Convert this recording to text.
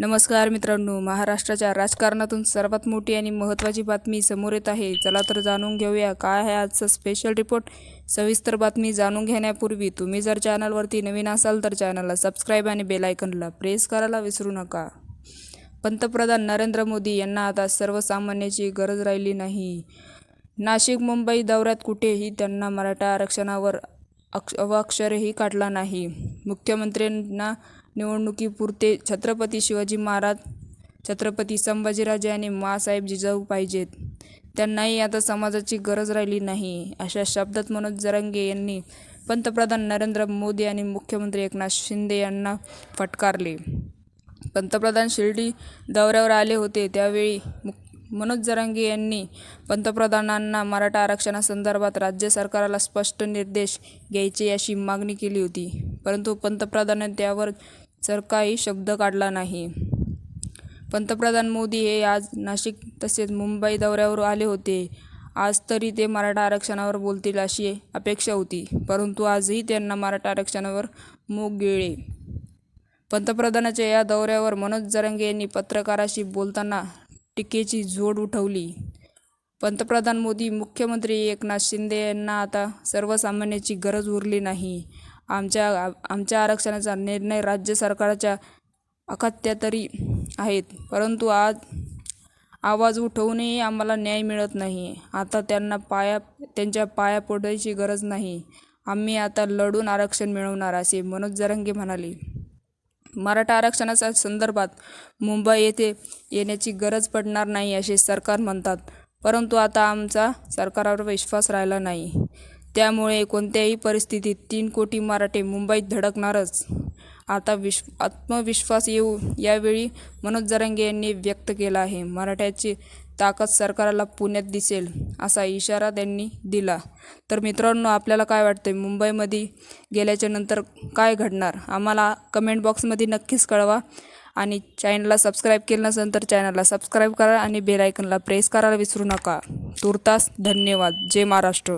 नमस्कार मित्रांनो महाराष्ट्राच्या राजकारणातून सर्वात मोठी आणि महत्त्वाची बातमी समोर येत आहे. चला तर जाणून घेऊया काय आहे आजचा स्पेशल रिपोर्ट सविस्तर बातमी जाणून घेण्यापूर्वी तुम्ही जर चॅनलवरती नवीन असाल तर चॅनलला सबस्क्राईब आणि बेलायकनला प्रेस करायला विसरू नका. पंतप्रधान नरेंद्र मोदी यांना आता सर्वसामान्याची गरज राहिली नाही. नाशिक मुंबई दौऱ्यात कुठेही त्यांना मराठा आरक्षणावर अक्ष अवाक्षरही काढला नाही. मुख्यमंत्र्यांना निवडणुकीपुरते छत्रपती शिवाजी महाराज छत्रपती संभाजीराजे आणि माँसाहेब जिजाऊ पाहिजेत. त्यांनाही आता समाजाची गरज राहिली नाही अशा शब्दात मनोज जरांगे यांनी पंतप्रधान नरेंद्र मोदी आणि मुख्यमंत्री एकनाथ शिंदे यांना फटकारले. पंतप्रधान शिर्डी दौऱ्यावर आले होते त्यावेळी मुक मनोज जरांगे यांनी पंतप्रधानांना मराठा आरक्षणासंदर्भात राज्य सरकारला स्पष्ट निर्देश घ्यायचे अशी मागणी केली होती. परंतु पंतप्रधानांनी त्यावर सरकारी शब्द काढला नाही. पंतप्रधान मोदी हे आज नाशिक तसेच मुंबई दौऱ्यावर आले होते. आज तरी ते मराठा आरक्षणावर बोलतील अशी अपेक्षा होती. परंतु आजही त्यांना मराठा आरक्षणावर मूग गिळले. पंतप्रधानाच्या या दौऱ्यावर मनोज जरंगे यांनी पत्रकाराशी बोलताना टीकेची झोड उठवली. पंतप्रधान मोदी मुख्यमंत्री एकनाथ शिंदे यांना आता सर्वसामान्याची गरज उरली नाही. आमच्या आमच्या आरक्षणाचा निर्णय राज्य सरकारच्या अखत्यातरी आहेत परंतु आज आवाज उठवूनही आम्हाला न्याय मिळत नाही. आता त्यांना पाया त्यांच्या पाया पडायची गरज नाही. आम्ही आता लढून आरक्षण मिळवणार असे मनोज जरंगे म्हणाले. मराठा आरक्षणाच्या संदर्भात मुंबई येथे येण्याची गरज पडणार नाही असे सरकार म्हणतात. परंतु आता आमचा सरकारवर विश्वास राहिला नाही. त्यामुळे कोणत्याही परिस्थितीत तीन कोटी मराठे मुंबईत धडकणारच. आता विश आत्मविश्वास येऊ यावेळी मनोज जरांगे यांनी व्यक्त केला आहे. मराठ्याचे ताकद सरकारला पुण्यात दिसेल असा इशारा त्यांनी दिला. तर मित्रांनो आपल्याला काय वाटतं मुंबईमध्ये गेल्याच्यानंतर काय घडणार? आम्हाला कमेंट बॉक्समध्ये नक्कीच कळवा. आणि चॅनलला सबस्क्राईब केलं नसेल तर चॅनलला सबस्क्राईब करा आणि बेल आयकनला प्रेस करायला विसरू नका. तुर्तास धन्यवाद. जय महाराष्ट्र.